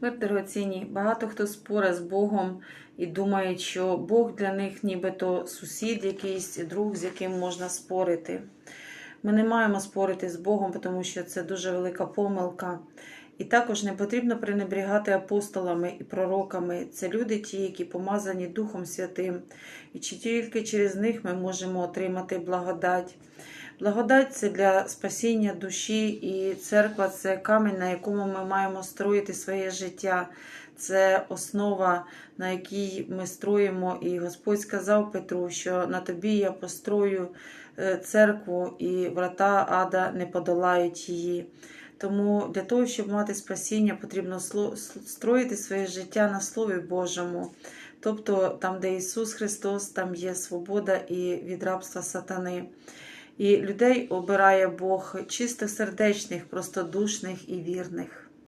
Мир дорогоцінні, багато хто спорить з Богом і думає, що Бог для них нібито сусід якийсь, друг, з яким можна спорити. Ми не маємо спорити з Богом, тому що це дуже велика помилка. І також не потрібно пренебрігати апостолами і пророками. Це люди ті, які помазані Духом Святим. І чи тільки через них ми можемо отримати благодать. Благодать це для спасіння душі, і церква це камінь, на якому ми маємо строїти своє життя. Це основа, на якій ми строїмо. І Господь сказав Петру, що на тобі я построю е, церкву, і врата ада не подолають її. Тому для того, щоб мати спасіння, потрібно строїти своє життя на Слові Божому. Тобто там, де Ісус Христос, там є свобода і від рабства сатани. І людей обирає Бог чистосердечних, простодушних і вірних.